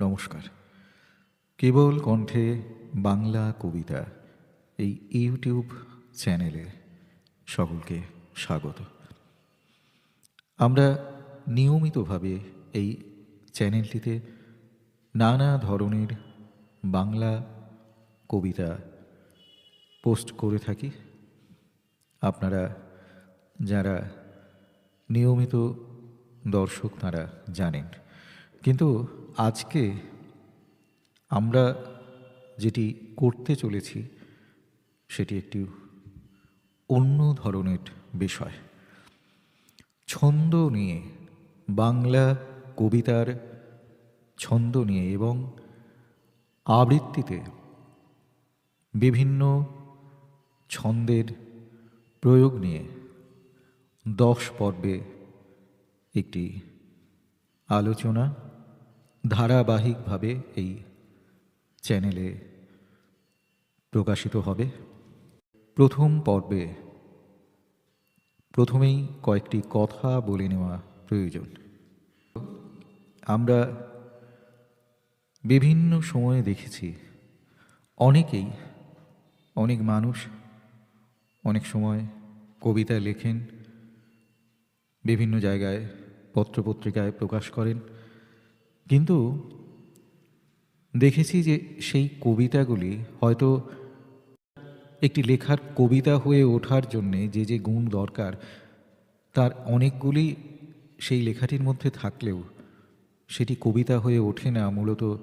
নমস্কার। কেবল কণ্ঠে বাংলা কবিতা এই ইউটিউব চ্যানেলে সকলকে স্বাগত। আমরা নিয়মিতভাবে এই চ্যানেলটিতে নানা ধরনের বাংলা কবিতা পোস্ট করে থাকি। আপনারা যারা নিয়মিত দর্শক তারা জানেন। কিন্তু আজকে আমরা যেটি করতে চলেছি, সেটি একটি অন্য ধরনের বিষয়। ছন্দ নিয়ে, বাংলা কবিতার ছন্দ নিয়ে এবং আবৃত্তিতে বিভিন্ন ছন্দের প্রয়োগ নিয়ে দশ পর্বে একটি আলোচনা ধারাবাহিকভাবে এই চ্যানেলে প্রকাশিত হবে। প্রথম পর্বে প্রথমেই কয়েকটি কথা বলে নেওয়া প্রয়োজন। আমরা বিভিন্ন সময়ে দেখেছি অনেকেই, অনেক মানুষ অনেক সময় কবিতা লেখেন, বিভিন্ন জায়গায় পত্রপত্রিকায় প্রকাশ করেন। কিন্তু দেখেছি যে সেই কবিতাগুলি হয়তো একটি লেখার কবিতা হয়ে ওঠার জন্যে যে যে গুণ দরকার, তার অনেকগুলি সেই লেখাটির মধ্যে থাকলেও সেটি কবিতা হয়ে ওঠে না। মূলত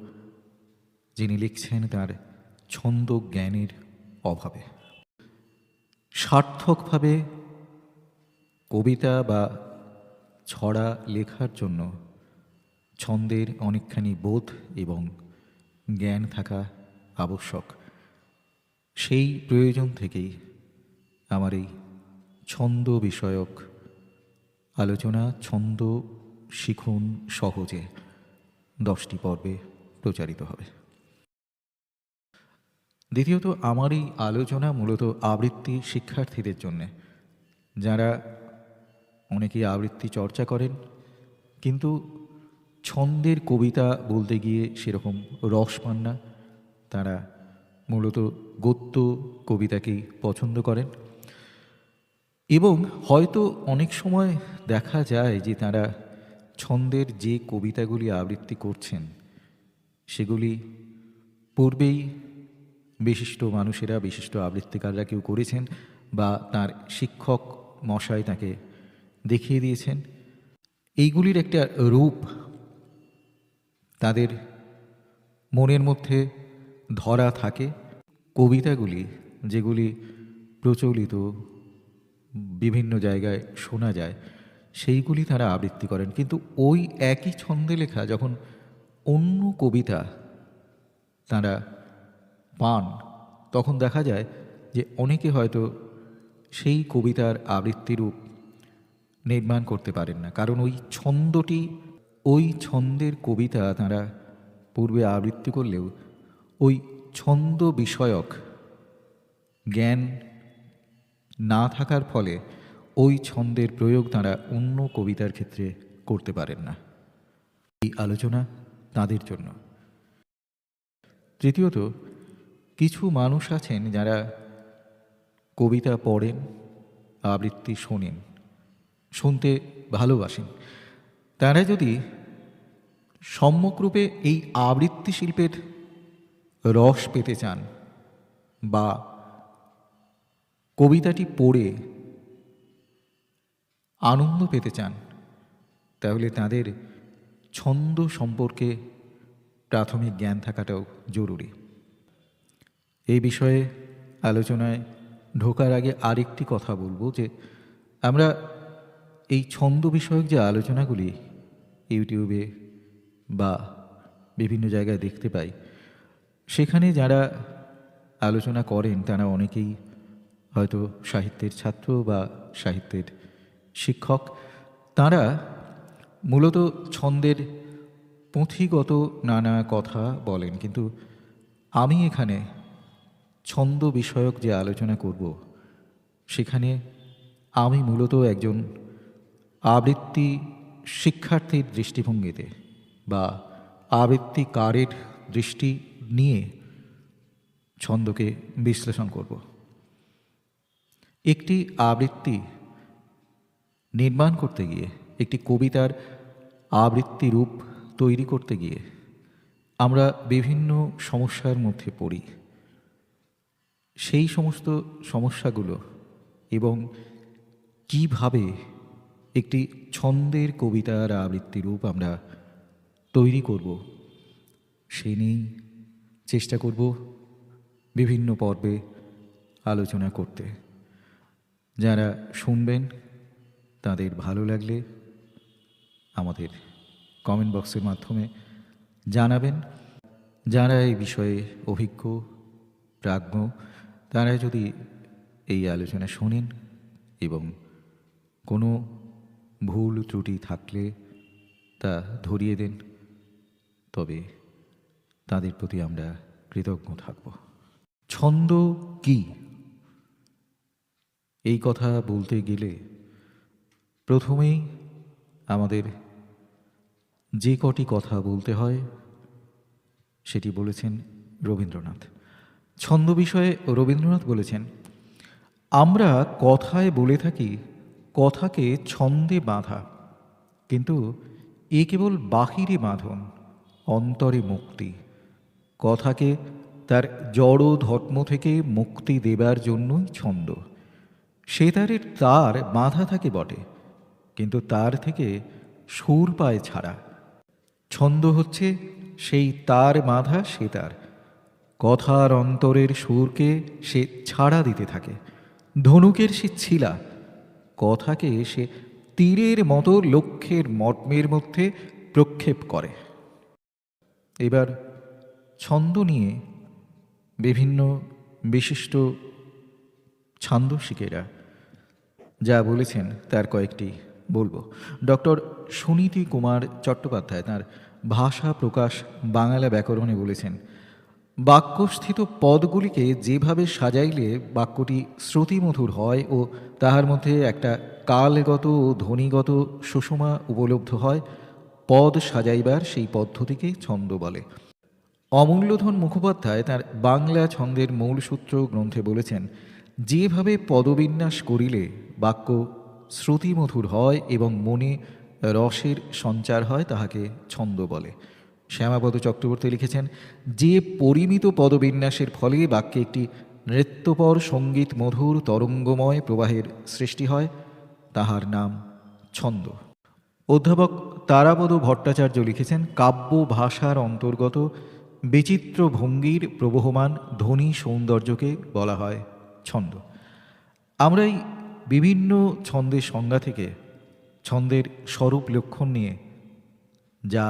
যিনি লিখছেন তার ছন্দ জ্ঞানের অভাবে। সার্থকভাবে কবিতা বা ছড়া লেখার জন্য ছন্দের অনেকখানি বোধ এবং জ্ঞান থাকা আবশ্যক। সেই প্রয়োজন থেকেই আমার এই ছন্দ বিষয়ক আলোচনা, ছন্দ শিখুন সহজে। দশটি পর্বে প্রচারিত হবে। দ্বিতীয়ত, আমার এই আলোচনা মূলত আবৃত্তি শিক্ষার্থীদের জন্যে। যারা অনেকেই আবৃত্তি চর্চা করেন, কিন্তু ছন্দের কবিতা বলতে গিয়ে সেরকম রস পান না। তারা মূলত গদ্য কবিতাকেই পছন্দ করেন। এবং হয়তো অনেক সময় দেখা যায় যে তারা ছন্দের যে কবিতাগুলি আবৃত্তি করছেন, সেগুলি পূর্বেই বিশিষ্ট মানুষেরা, বিশিষ্ট আবৃত্তিকাররা কেউ করেছেন বা তার শিক্ষক মশাই তাকে দেখিয়ে দিয়েছেন। এইগুলির একটা রূপ তাদের মনের মধ্যে ধরা থাকে কবিতাগুলি, যেগুলি প্রচলিত বিভিন্ন জায়গায় শোনা যায়, সেইগুলি তারা আবৃত্তি করেন। কিন্তু ওই একই ছন্দে লেখা যখন অন্য কবিতা তারা পান, তখন দেখা যায় যে অনেকে হয়তো সেই কবিতার আবৃত্তি রূপ নির্মাণ করতে পারেন না। কারণ ওই ছন্দটি ওই ছন্দের কবিতা তারা পূর্বে আবৃত্তি করলেও ওই ছন্দ বিষয়ক জ্ঞান না থাকার ফলে ওই ছন্দের প্রয়োগ তারা অন্য কবিতার ক্ষেত্রে করতে পারেন না। এই আলোচনা তাদের জন্য। তৃতীয়ত, কিছু মানুষ আছেন যারা কবিতা পড়েন, আবৃত্তি শোনেন, শুনতে ভালোবাসেন। তারা যদি সম্যকরূপে এই আবৃত্তি শিল্পের রস পেতে চান বা কবিতাটি পড়ে আনন্দ পেতে চান, তাহলে তাদের ছন্দ সম্পর্কে প্রাথমিক জ্ঞান থাকাটাও জরুরি। এই বিষয়ে আলোচনায় ঢোকার আগে আরেকটি কথা বলব যে, আমরা এই ছন্দ বিষয়ক যে আলোচনাগুলি ইউটিউবে বা বিভিন্ন জায়গায় দেখতে পাই। সেখানে যারা আলোচনা করেন, তারা অনেকেই হয়তো সাহিত্যের ছাত্র বা সাহিত্যের শিক্ষক। তারা মূলত ছন্দের পুঁথিগত নানা কথা বলেন, কিন্তু আমি এখানে ছন্দ বিষয়ক যে আলোচনা করব, সেখানে আমি মূলত একজন আবৃত্তি শিক্ষার্থীর দৃষ্টিভঙ্গিতে বা আবৃত্তিকারের দৃষ্টি নিয়ে ছন্দকে বিশ্লেষণ করব। একটি আবৃত্তি নির্মাণ করতে গিয়ে, একটি কবিতার আবৃত্তি রূপ তৈরি করতে গিয়ে আমরা বিভিন্ন সমস্যার মধ্যে পড়ি। সেই সমস্ত সমস্যাগুলো এবং কীভাবে একটি ছন্দের কবিতার আবৃত্তি রূপ আমরা তৈরি করব। সে নিয়েই চেষ্টা করব বিভিন্ন পর্বে আলোচনা করতে। যারা শুনবেন, তাদের ভালো লাগলে আমাদের কমেন্ট বক্সের মাধ্যমে জানাবেন। যারা এই বিষয়ে অভিজ্ঞ, প্রাজ্ঞ, তারা যদি এই আলোচনা শোনেন এবং কোনো ভুল ত্রুটি থাকলে তা ধরিয়ে দেন। তবে তাদের প্রতি আমরা কৃতজ্ঞ থাকব। ছন্দ কি? এই কথা বলতে গেলে প্রথমেই আমাদের যে কটি কথা বলতে হয়, সেটি বলেছেন রবীন্দ্রনাথ। ছন্দ বিষয়ে রবীন্দ্রনাথ বলেছেন, আমরা কথায় বলে থাকি কথাকে ছন্দে বাঁধা, কিন্তু এ কেবল বাহিরে বাঁধন, অন্তরে মুক্তি। কথাকে তার জড় ধর্ম থেকে মুক্তি দেবার জন্যই ছন্দ। সে তারের তার বাঁধা থাকে বটে, কিন্তু তার থেকে সুর পায় ছাড়া। ছন্দ হচ্ছে সেই তার বাঁধা সে তার। কথার অন্তরের সুরকে সে ছাড়া দিতে থাকে। ধনুকের সে ছিলা কথাকে সে তীরের মতো লক্ষ্যের মর্মের মধ্যে প্রক্ষেপ করে। এবার ছন্দ নিয়ে বিভিন্ন বিশিষ্ট ছান্দশিকেরা যা বলেছেন তার কয়েকটি বলব। ডক্টর সুনীতি কুমার চট্টোপাধ্যায় তার ভাষা প্রকাশ বাংলা ব্যাকরণে বলেছেন বাক্যস্থিত পদগুলিকে যেভাবে সাজাইলে বাক্যটি শ্রুতিমধুর হয় ও তাহার মধ্যে একটা কালগত ও ধ্বনিগত সুষমা উপলব্ধ হয়, পদ সাজাইবার সেই পদ্ধতিকে ছন্দ বলে। অমূল্যধন মুখোপাধ্যায় তার বাংলা ছন্দের মূল সূত্র গ্রন্থে বলেছেন, যেভাবে পদবিন্যাস করিলে বাক্য শ্রুতিমধুর হয় এবং মনে রসের সঞ্চার হয়, তাহাকে ছন্দ বলে। শ্যামাপদ চক্রবর্তী লিখেছেন, যে পরিমিত পদবিন্যাসের ফলে বাক্যে একটি নৃত্যপর সংগীত মধুর তরঙ্গময় প্রবাহের সৃষ্টি হয়, তাহার নাম ছন্দ। অধ্যাপক তারাপদ ভট্টাচার্য লিখেছেন, কাব্য ভাষার অন্তর্গত বিচিত্র ভঙ্গির প্রবহমান ধ্বনি সৌন্দর্যকে বলা হয় ছন্দ। আমরা এই বিভিন্ন ছন্দের সংজ্ঞা থেকে ছন্দের স্বরূপ লক্ষণ নিয়ে যা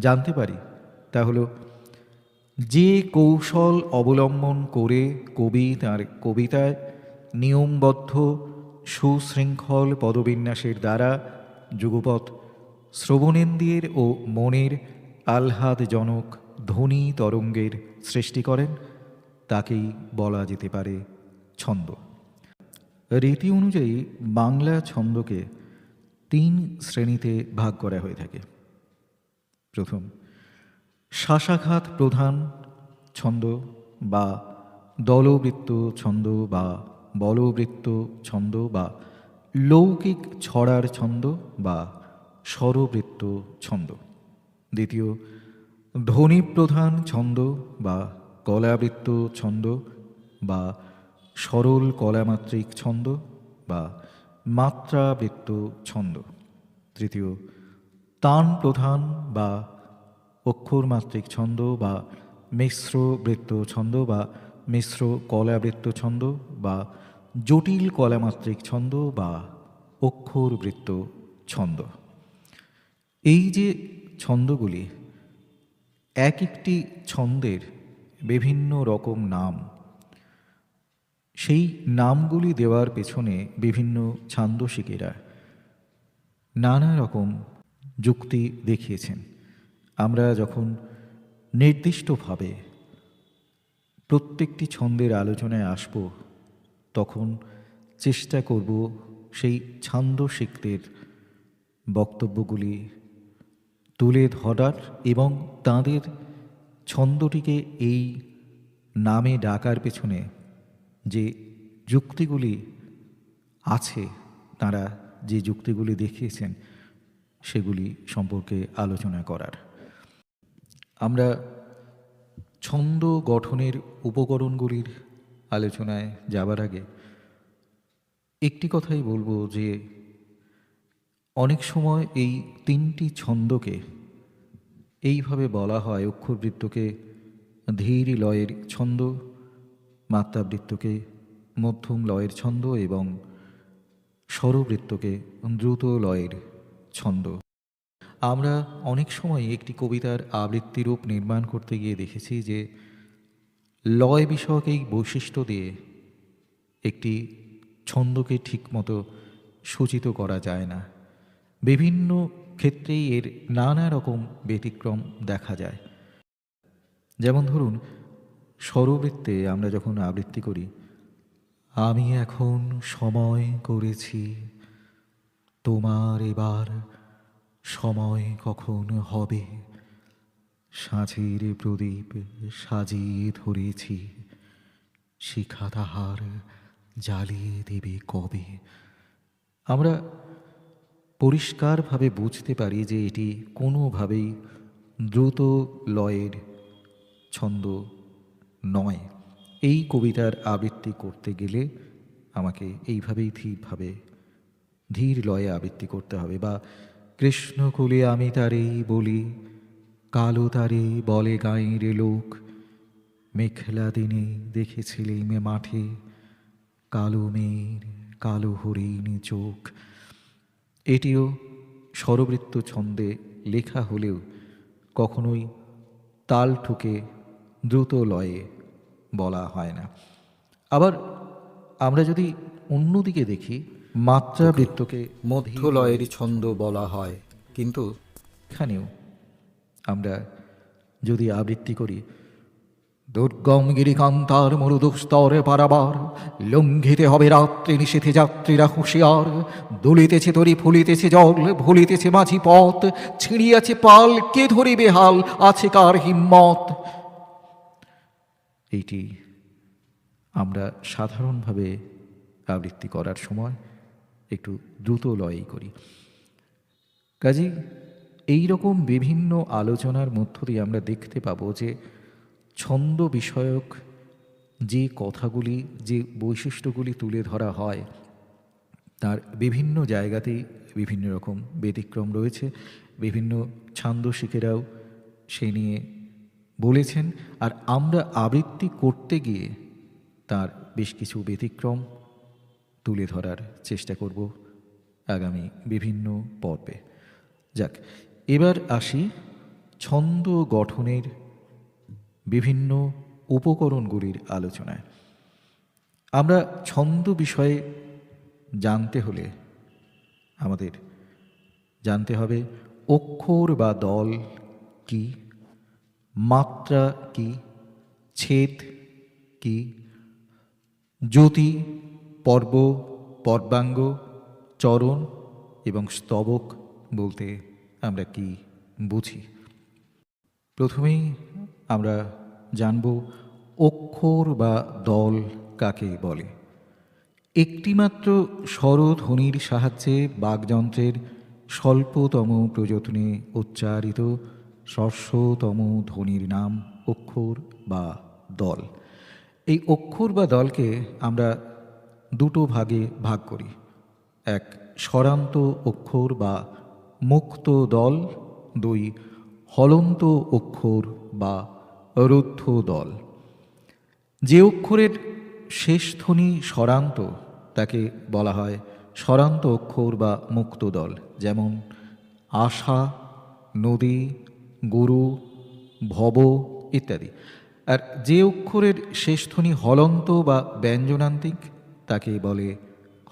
জানতে পারি। তা হলো, যে কৌশল অবলম্বন করে কবি তার কবিতায় নিয়মবদ্ধ, সুশৃঙ্খল পদবিন্যাসের দ্বারা যুগপৎ শ্রবণেন্দ্রিয়ের ও মনের আহ্লাদজনক ধ্বনি তরঙ্গের সৃষ্টি করেন, তাকেই বলা যেতে পারে ছন্দ। রীতি অনুযায়ী বাংলা ছন্দকে তিন শ্রেণীতে ভাগ করা হয়ে থাকে। প্রথম। শ্বাসাঘাত প্রধান ছন্দ বা দলবৃত্ত ছন্দ বা বলবৃত্ত ছন্দ বা লৌকিক ছড়ার ছন্দ বা স্বরবৃত্ত ছন্দ। দ্বিতীয় ধ্বনিপ্রধান ছন্দ বা কলাবৃত্ত ছন্দ বা সরল কলামাত্রিক ছন্দ বা মাত্রাবৃত্ত ছন্দ। তৃতীয় তান প্রধান বা অক্ষর অক্ষরমাত্রিক ছন্দ বা মিশ্র বৃত্ত ছন্দ বা মিশ্র কলাবৃত্ত ছন্দ বা জটিল কলামাত্রিক ছন্দ বা অক্ষর বৃত্ত ছন্দ। এই যে ছন্দগুলি এক একটি ছন্দের বিভিন্ন রকম নাম, সেই নামগুলি দেওয়ার পেছনে বিভিন্ন ছান্দশিকেরা নানা রকম যুক্তি দেখিয়েছেন। আমরা যখন নির্দিষ্টভাবে প্রত্যেকটি ছন্দের আলোচনায় আসব, তখন চেষ্টা করব সেই ছান্দশিকদের বক্তব্যগুলি তুলে ধরার এবং তাদের ছন্দটিকে এই নামে ডাকার পেছনে যে যুক্তিগুলি আছে, তারা যে যুক্তিগুলি দেখিয়েছেন সেগুলি সম্পর্কে আলোচনা করার। আমরা ছন্দ গঠনের উপকরণগুলির আলোচনায় যাবার আগে একটি কথাই বলব যে, অনেক সময় এই তিনটি ছন্দকে এইভাবে বলা হয়, অক্ষরবৃত্তকে ধীর লয়ের ছন্দ, মাত্রাবৃত্তকে মধ্যম লয়ের ছন্দ এবং স্বরবৃত্তকে দ্রুত লয়ের ছন্দ। আমরা অনেক সময় একটি কবিতার আবৃত্তি রূপ নির্মাণ করতে গিয়ে দেখেছি যে লয় বিষয়ক এই বৈশিষ্ট্য দিয়ে একটি ছন্দকে ঠিকমতো সূচিত করা যায় না। বিভিন্ন ক্ষেত্রেই এর নানা রকম ব্যতিক্রম দেখা যায়। যেমন ধরুন, স্বরবৃত্তে আমরা যখন আবৃত্তি করি, আমি এখন সময় করেছি তোমার এবার সময় কখন হবে? সাঁঝের প্রদীপ সাজিয়ে ধরেছি। শিখা তাহার জ্বালিয়ে দেবে কবে? আমরা পরিষ্কারভাবে বুঝতে পারি যে এটি কোনোভাবেই দ্রুত লয়ের ছন্দ নয়। এই কবিতার আবৃত্তি করতে গেলে আমাকে এইভাবেই ধীরভাবে ধীর লয়ে আবৃত্তি করতে হবে বা কৃষ্ণকুলে আমি তারেই বলি, কালো তারে বলে গাঁয়ের লোক। মেঘলা দিনে দেখেছিলেম মাঠে কালো মেয়ের কালো হরিণ চোখ। এটিও স্বরবৃত্ত ছন্দে লেখা হলেও কখনোই তাল ঠুকে দ্রুত লয়ে বলা হয় না। আবার আমরা যদি অন্যদিকে দেখি মাত্রাবৃত্তকে মধ্য লয়ের ছন্দ বলা হয়। কিন্তু এখানেও আমরা যদি আবৃত্তি করি দুর্গম গিরিকান্তার মরুদুস্তরে পারাবার লঙ্ঘিতে হবে রাত্রি নিষেধে যাত্রীরা হুঁশিয়ার দুলিতেছে তরি ফুলিতেছে জল ভুলিতেছে মাঝি পথ ছিঁড়িয়াছে পাল কে ধরিবে হাল আছে কার হিম্মত? এইটি আমরা সাধারণভাবে আবৃত্তি করার সময় একটু দ্রুত লয়েই করি। কাজেই এই রকম বিভিন্ন আলোচনার মধ্য দিয়ে আমরা দেখতে পাবো যে ছন্দ বিষয়ক যে কথাগুলি, যে বৈশিষ্ট্যগুলি তুলে ধরা হয়, তার বিভিন্ন জায়গাতেই বিভিন্ন রকম ব্যতিক্রম রয়েছে। বিভিন্ন ছান্দশিকেরাও সে নিয়ে বলেছেন। আর আমরা আবৃত্তি করতে গিয়ে তার বেশ কিছু ব্যতিক্রম তুলে ধরার চেষ্টা করব আগামী বিভিন্ন পর্বে। যাক, এবার আসি ছন্দ গঠনের বিভিন্ন উপকরণগুলির আলোচনায়। আমরা ছন্দ বিষয়ে জানতে হলে আমাদের জানতে হবে অক্ষর বা দল কি, মাত্রা কি, ছেদ কি, জ্যোতি পর্ব, পর্বাঙ্গ, চরণ এবং স্তবক বলতে আমরা কি বুঝি? প্রথমেই আমরা জানব অক্ষর বা দল কাকে বলে। একটিমাত্র স্বরধ্বনির সাহায্যে বাগযন্ত্রের স্বল্পতম প্রযত্নে উচ্চারিত ষষ্ঠতম ধ্বনির নাম অক্ষর বা দল। এই অক্ষর বা দলকে আমরা দুটো ভাগে ভাগ করি। এক, স্বরান্ত অক্ষর বা মুক্ত দল। দুই, হলন্ত অক্ষর বা রুদ্ধ দল। যে অক্ষরের শেষ ধ্বনি স্বরান্ত, তাকে বলা হয় স্বরান্ত অক্ষর বা মুক্ত দল। যেমন, আশা, নদী, গুরু, ভব ইত্যাদি। আর যে অক্ষরের শেষ ধ্বনি হলন্ত বা ব্যঞ্জনান্তিক তাকে বলে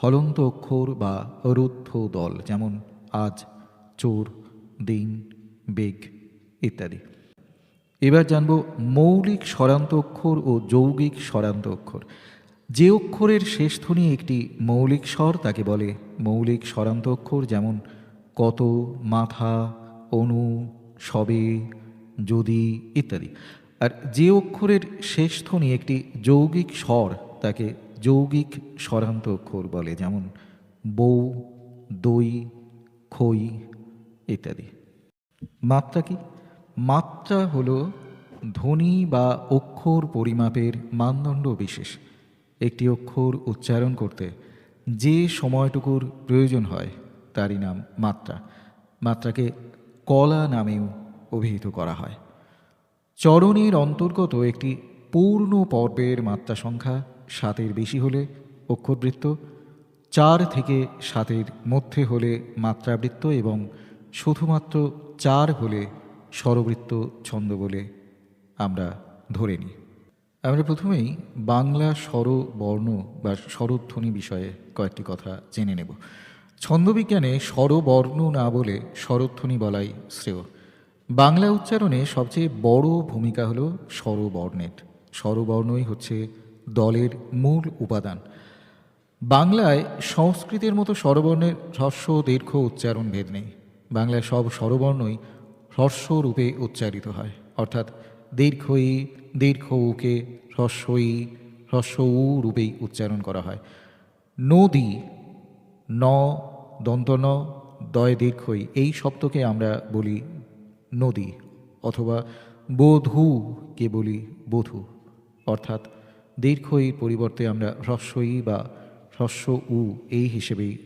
হলন্ত অক্ষর বা রুদ্ধ দল, যেমন আজ, চোর, দিন, বেগ ইত্যাদি। এবার জানব মৌলিক স্বরান্ত অক্ষর ও যৌগিক স্বরান্ত অক্ষর। যে অক্ষরের শেষ ধ্বনি একটি মৌলিক স্বর, তাকে বলে মৌলিক স্বরান্ত অক্ষর, যেমন কত, মাথা, অনু, সবে, যদি ইত্যাদি। আর যে অক্ষরের শেষ ধ্বনি একটি যৌগিক স্বর, তাকে যৌগিক স্বরান্ত অক্ষর বলে, যেমন বউ, দই, খই ইত্যাদি। মাত্রা কি? মাত্রা হলো ধ্বনি বা অক্ষর পরিমাপের মানদণ্ড বিশেষ। একটি অক্ষর উচ্চারণ করতে যে সময়টুকুর প্রয়োজন হয়, তারই নাম মাত্রা। মাত্রাকে কলা নামেও অভিহিত করা হয়। চরণের অন্তর্গত একটি পূর্ণ পর্বের মাত্রা সংখ্যা সাতের বেশি হলে অক্ষরবৃত্ত, চার থেকে সাতের মধ্যে হলে মাত্রাবৃত্ত এবং শুধুমাত্র চার হলে স্বরবৃত্ত ছন্দ বলে আমরা ধরে নিই। আমরা প্রথমেই বাংলা স্বরবর্ণ বা স্বরধ্বনি বিষয়ে কয়েকটি কথা জেনে নেব। ছন্দবিজ্ঞানে স্বরবর্ণ না বলে স্বরধ্বনি বলাই শ্রেয়। বাংলা উচ্চারণে সবচেয়ে বড় ভূমিকা হলো স্বরবর্ণের স্বরবর্ণই হচ্ছে দলের মূল উপাদান। বাংলায় সংস্কৃতের মতো স্বরবর্ণের হ্রস্ব দীর্ঘ উচ্চারণ ভেদ নেই। বাংলায় সব স্বরবর্ণই হ্রস্ব রূপে উচ্চারিত হয়। অর্থাৎ দীর্ঘ ই দীর্ঘ উকে হ্রস্ব ই হ্রস্ব উ রূপেই উচ্চারণ করা হয়। নদী, ন দন্ত ন দয় দীর্ঘই এই শব্দকে আমরা বলি নদী অথবা বধূকে বলি বধূ। অর্থাৎ দীর্ঘইর পরিবর্তে আমরা হ্রস্বই বা হ্রস্ব উ এই হিসেবেই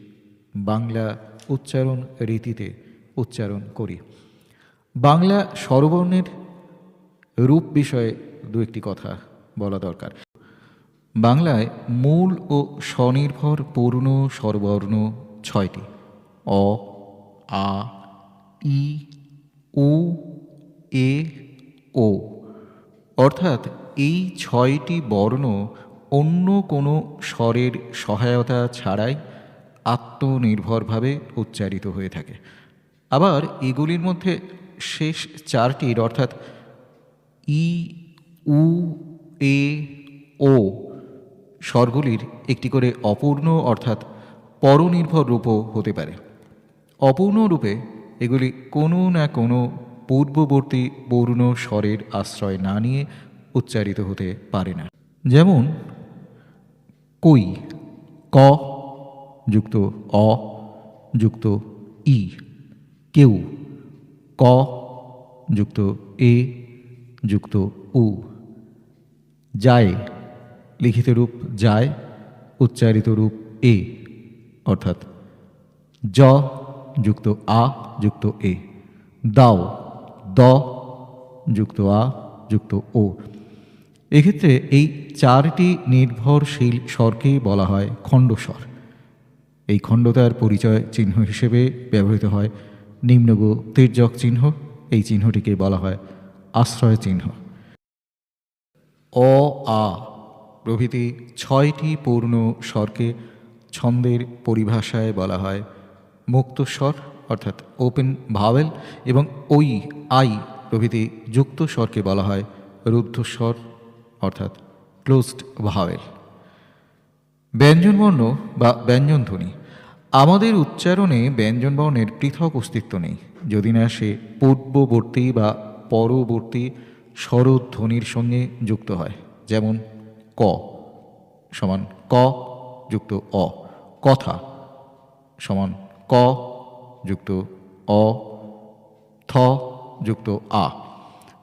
বাংলা উচ্চারণ রীতিতে উচ্চারণ করি। বাংলা স্বরবর্ণের রূপ বিষয়ে দু একটি কথা বলা দরকার। বাংলায় মূল ও স্বনির্ভর পূর্ণ স্বরবর্ণ ছয়টি। অ, আ, ই, উ, এ, ও। অর্থাৎ এই ছয়টি বর্ণ অন্য কোনো স্বরের সহায়তা ছাড়াই আত্মনির্ভরভাবে উচ্চারিত হয়ে থাকে। আবার এগুলির মধ্যে শেষ চারটির অর্থাৎ ই, উ, এ, ও স্বরগুলির একটি করে অপূর্ণ অর্থাৎ পরনির্ভর রূপও হতে পারে। অপূর্ণ রূপে এগুলি কোনো না কোনো পূর্ববর্তী পূর্ণ স্বরের আশ্রয় না নিয়ে উচ্চারিত হতে পারে না। যেমন, কই, ক, যুক্ত অ, যুক্ত ই, কেউ, ক, যুক্ত এ, যুক্ত উ। যায়, লিখিত রূপ যায়, উচ্চারিত রূপ এ, অর্থাৎ জ, যুক্ত আ, যুক্ত এ। দাও, দ, যুক্ত আ, যুক্ত ও। এক্ষেত্রে এই চারটি নির্ভরশীল স্বরকে বলা হয় খণ্ডস্বর। এই খণ্ডতার পরিচয় চিহ্ন হিসেবে ব্যবহৃত হয় নিম্নগ তির্যক চিহ্ন, এই চিহ্নটিকে বলা হয় আশ্রয় চিহ্ন। অ, আ প্রভৃতি ছয়টি পূর্ণ স্বরকে ছন্দের পরিভাষায় বলা হয় মুক্ত স্বর, অর্থাৎ ওপেন ভাওয়েল, এবং ওই আই প্রভৃতি যুক্ত স্বরকে বলা হয় রুদ্ধস্বর। অর্থাৎ ক্লোজড ভাওয়েল। ব্যঞ্জনবর্ণ বা ব্যঞ্জনধ্বনি আমাদের উচ্চারণে ব্যঞ্জনবর্ণের পৃথক অস্তিত্ব নেই। যদি না সে পূর্ববর্তী বা পরবর্তী স্বরধ্বনির সঙ্গে যুক্ত হয়, যেমন ক সমান ক যুক্ত অ। কথা সমান ক যুক্ত অ। থ যুক্ত আ।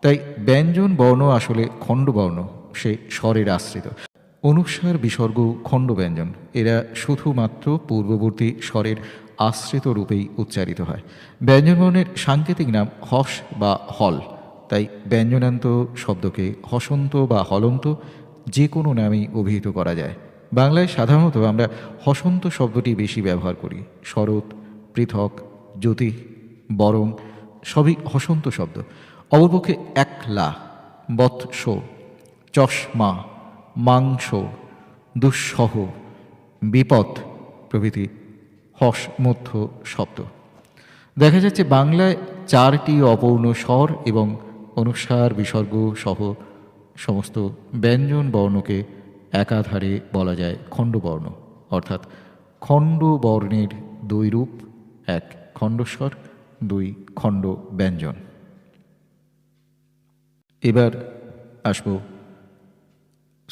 তাই ব্যঞ্জন বর্ণ আসলে খণ্ডবর্ণ। সে স্বরের আশ্রিত। অনুস্বার বিসর্গ খণ্ড ব্যঞ্জন এরা শুধুমাত্র পূর্ববর্তী স্বরের আশ্রিত রূপেই উচ্চারিত হয়। ব্যঞ্জনবর্ণের সাংকেতিক নাম হস বা হল। তাই ব্যঞ্জনান্ত শব্দকে হসন্ত বা হলন্ত যে কোনো নামেই অভিহিত করা যায়। বাংলায় সাধারণত আমরা হসন্ত শব্দটি বেশি ব্যবহার করি। শরৎ, পৃথক জ্যোতি বরং সবই হসন্ত শব্দ। অপরপক্ষে একলা, বৎস চশমা, মাংস, দুঃসহ, বিপদ প্রভৃতি হস মধ্য শব্দ। দেখা যাচ্ছে বাংলায় চারটি অপূর্ণ স্বর এবং অনুসার বিসর্গ সহ সমস্ত ব্যঞ্জন বর্ণকে একাধারে বলা যায় খণ্ডবর্ণ, অর্থাৎ খণ্ডবর্ণের দুই রূপ, এক খণ্ডস্বর, দুই খণ্ড ব্যঞ্জন এবার আসব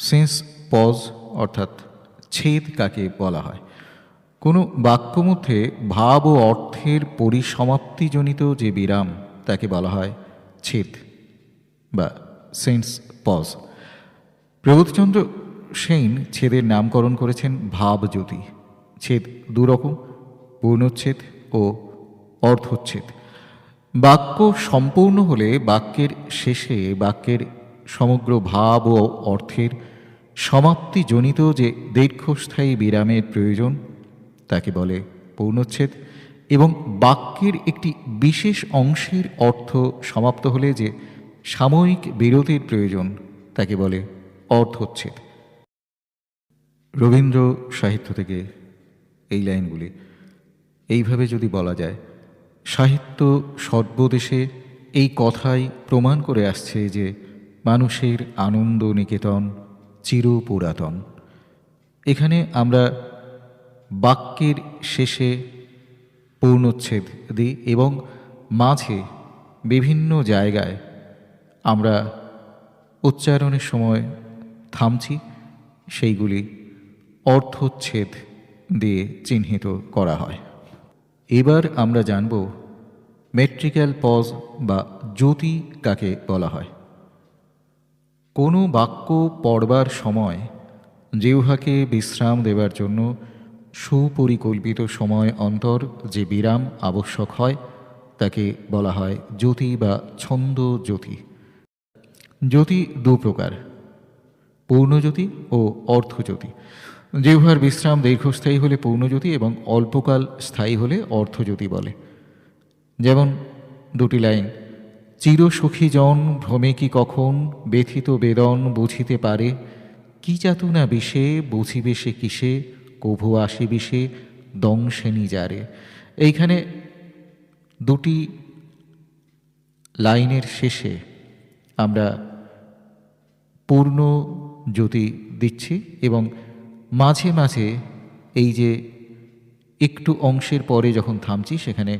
সেন্স পজ অর্থাৎ ছেদ কাকে বলা হয়, কোনো বাক্য মধ্যে ভাব ও অর্থের পরিসমাপ্তিজনিত যে বিরাম, তাকে বলা হয় ছেদ বা সেন্স পজ প্রবোধচন্দ্র সেন ছেদের নামকরণ করেছেন ভাবজ্যোতি। ছেদ দুরকম, পূর্ণচ্ছেদ ও অর্ধচ্ছেদ। বাক্য সম্পূর্ণ হলে বাক্যের শেষে বাক্যের সমগ্র ভাব ও অর্থের সমাপ্তিজনিত যে দীর্ঘস্থায়ী বিরামের প্রয়োজন, তাকে বলে পূর্ণচ্ছেদ, এবং বাক্যের একটি বিশেষ অংশের অর্থ সমাপ্ত হলে যে সাময়িক বিরতির প্রয়োজন, তাকে বলে অর্থচ্ছেদ রবীন্দ্র সাহিত্য থেকে এই লাইনগুলি। এইভাবে যদি বলা যায়, সাহিত্য সর্বদেশে এই কথাই প্রমাণ করে আসছে যে মানুষের আনন্দ নিকেতন চির পুরাতন এখানে আমরা বাক্যের শেষে পূর্ণচ্ছেদ দিই এবং মাঝে বিভিন্ন জায়গায় আমরা উচ্চারণের সময় থামছি, সেইগুলি অর্থচ্ছেদ দিয়ে চিহ্নিত করা হয়। এবার আমরা জানব মেট্রিক্যাল পজ বা জ্যোতি কাকে বলা হয়। কোনো বাক্য পড়বার সময় জিহ্বাকে বিশ্রাম দেবার জন্য সুপরিকল্পিত সময় অন্তর যে বিরাম আবশ্যক হয়, তাকে বলা হয় জ্যোতি বা ছন্দ জ্যোতি। জ্যোতি দু প্রকার, পূর্ণজ্যোতি ও অর্ধজ্যোতি। জিহ্বার বিশ্রাম দীর্ঘস্থায়ী হলে পূর্ণজ্যোতি এবং অল্পকাল স্থায়ী হলে অর্থজ্যোতি বলে। যেমন দুটি লাইন চিরসখী জন ভ্রমে কি কখন? ব্যথিত বেদন বুঝিতে পারে। কি চাতুনা বিষে? বুঝিবে সে কিসে? কভু আসি বিষে দংশেনি যারে এইখানে দুটি লাইনের শেষে আমরা পূর্ণ জ্যোতি দিচ্ছি এবং মাঝে মাঝে এই যে একটু অংশের পরে যখন থামছি, সেখানে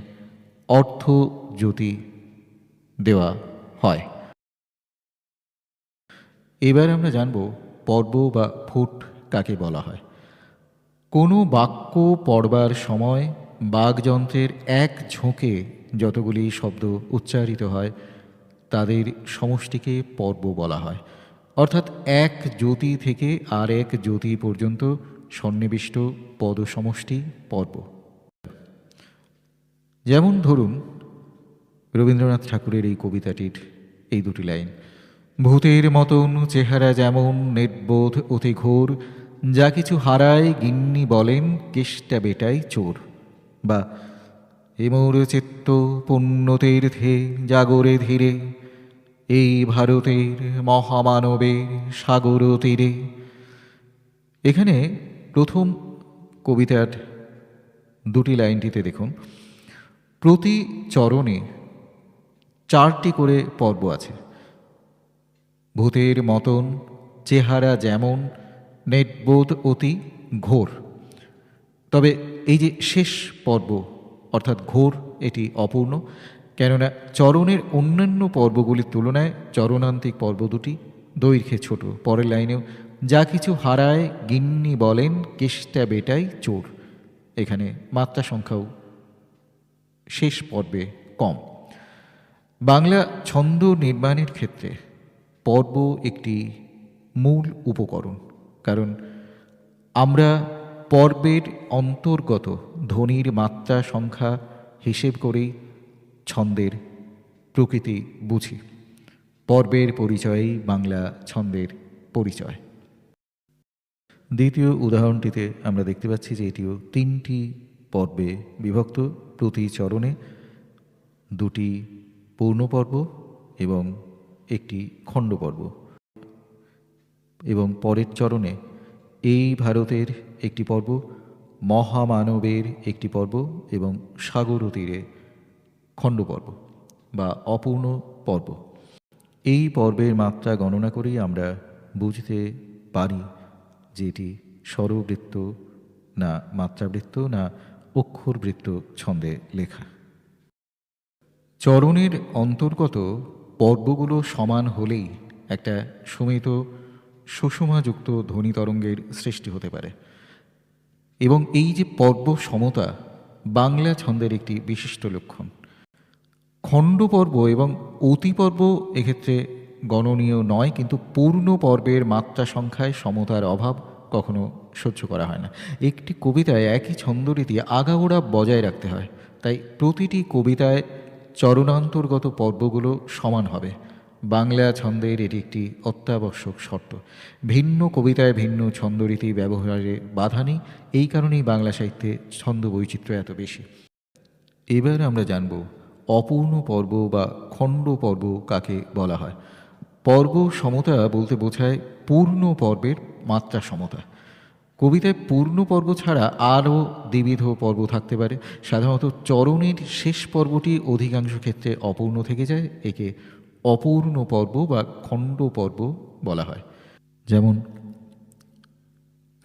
অর্থ জ্যোতি দেওয়া হয়। এবার আমরা জানব পর্ব বা ফুট কাকে বলা হয়। কোনো বাক্য পড়বার সময় বাগযন্ত্রের এক ঝোঁকে যতগুলি শব্দ উচ্চারিত হয়, তাদের সমষ্টিকে পর্ব বলা হয়। অর্থাৎ এক জ্যোতি থেকে আর এক জ্যোতি পর্যন্ত সন্নিবিষ্ট পদ সমষ্টি পর্ব। যেমন ধরুন রবীন্দ্রনাথ ঠাকুরের এই কবিতাটির এই দুটি লাইন। ভূতের মতন চেহারা যেমন নেটবোধ অতি ঘোর, যা কিছু হারায় গিন্নি বলেন কেষ্টা বেটাই চোর। বা এমোর চিত্ত পুণ্যতীর্থে জাগরে ধীরে, এই ভারতের মহামানবের সাগর তীরে। এখানে প্রথম কবিতার দুটি লাইনটিতে দেখুন। প্রতি চরণে চারটি করে পর্ব আছে। ভূতের মতন, চেহারা যেমন, নেটবোধ অতি ঘোর। তবে এই যে শেষ পর্ব, অর্থাৎ ঘোর, এটি অপূর্ণ, কেননা চরণের অন্যান্য পর্বগুলির তুলনায় চরণান্তিক পর্ব দুটি দৈর্ঘ্যে ছোট। পরের লাইনেও, যা কিছু হারায় গিন্নি বলেন, কেষ্টা বেটাই চোর। এখানে মাত্রা সংখ্যাও শেষ পর্বে কম। বাংলা ছন্দ নির্মাণের ক্ষেত্রে পর্ব একটি মূল উপকরণ, কারণ আমরা পর্বের অন্তর্গত ধ্বনির মাত্রা সংখ্যা হিসেব করেই ছন্দের প্রকৃতি বুঝি। পর্বের পরিচয়েই বাংলা ছন্দের পরিচয়। দ্বিতীয় উদাহরণটিতে আমরা দেখতে পাচ্ছি যে এটিও তিনটি পর্বে বিভক্ত। প্রতি চরণে দুটি পূর্ণ পর্ব এবং একটি খণ্ড পর্ব এবং পরের চরণে এই ভারতের একটি পর্ব, মহামানবের একটি পর্ব এবং সাগর তীরে খণ্ড পর্ব বা অপূর্ণ পর্ব। এই পর্বের মাত্রা গণনা করেই আমরা বুঝতে পারি যে এটি স্বরবৃত্ত না মাত্রাবৃত্ত না অক্ষরবৃত্ত ছন্দে লেখা। চরণের অন্তর্গত পর্বগুলো সমান হলেই একটা সুমিত সুষমাযুক্ত ধ্বনি তরঙ্গের সৃষ্টি হতে পারে। এবং এই যে পর্ব সমতা বাংলা ছন্দের একটি বিশিষ্ট লক্ষণ। খণ্ড পর্ব এবং অতি পর্ব এক্ষেত্রে গণনীয় নয়, কিন্তু পূর্ণ পর্বের মাত্রা সংখ্যায় সমতার অভাব কখনো সহ্য করা হয় না। একটি কবিতায় একই ছন্দরীতি আগাগোড়া বজায় রাখতে হয়, তাই প্রতিটি কবিতায় চরণান্তর্গত পর্বগুলো সমান হবে। বাংলা ছন্দের এটি একটি অত্যাবশ্যক শর্ত। ভিন্ন কবিতায় ভিন্ন ছন্দরীতি ব্যবহারে বাধা নেই, এই কারণেই বাংলা সাহিত্যে ছন্দ বৈচিত্র্য এত বেশি। এবার আমরা জানব, অপূর্ণ পর্ব বা খণ্ড পর্ব কাকে বলা হয়? পর্ব সমতা বলতে বোঝায় পূর্ণ পর্বের মাত্রা সমতা। কবিতায় পূর্ণ পর্ব ছাড়া আরও দ্বিবিধ পর্ব থাকতে পারে। সাধারণত চরণের শেষ পর্বটি অধিকাংশ ক্ষেত্রে অপূর্ণ থেকে যায়, একে অপূর্ণ পর্ব বা খণ্ড পর্ব বলা হয়। যেমন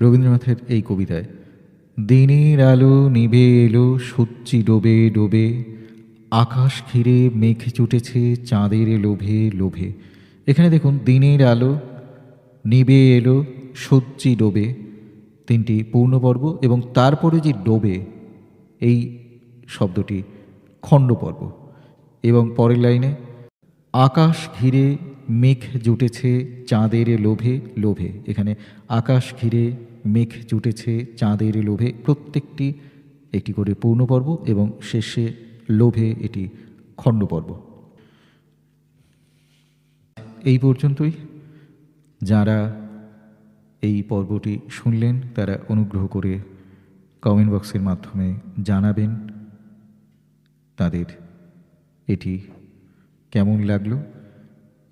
রবীন্দ্রনাথের এই কবিতায়, দিনের আলো নিভে এলো, সূর্যি ডোবে ডোবে, আকাশ ঘিরে মেঘ চুটেছে চাঁদের লোভে লোভে। এখানে দেখুন, দিনের আলো নিবে এলো, সূর্যি ডোবে। তিনটি পূর্ণপর্ব এবং তারপরে যে ডোবে, এই শব্দটি খণ্ডপর্ব এবং পরের লাইনে, আকাশ ঘিরে মেঘ জুটেছে চাঁদের লোভে লোভে। এখানে আকাশ ঘিরে মেঘ জুটেছে চাঁদের লোভে। প্রত্যেকটি একটি করে পূর্ণপর্ব এবং শেষে লোভে এটি খণ্ডপর্ব এই পর্যন্তই। যারা এই পর্বটি শুনলেন, তারা অনুগ্রহ করে কমেন্ট বক্সের মাধ্যমে জানাবেন তাদের এটি কেমন লাগল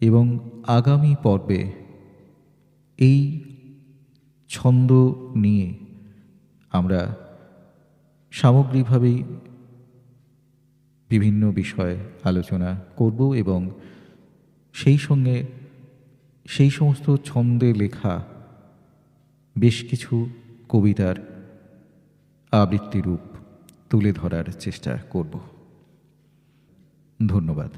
এবং আগামী পর্বে এই ছন্দ নিয়ে আমরা সামগ্রিকভাবেই বিভিন্ন বিষয়ে আলোচনা করব এবং সেই সঙ্গে সেই সমস্ত ছন্দে লেখা বেশ কিছু কবিতার আবৃত্তি রূপ তুলে ধরার চেষ্টা করব। ধন্যবাদ।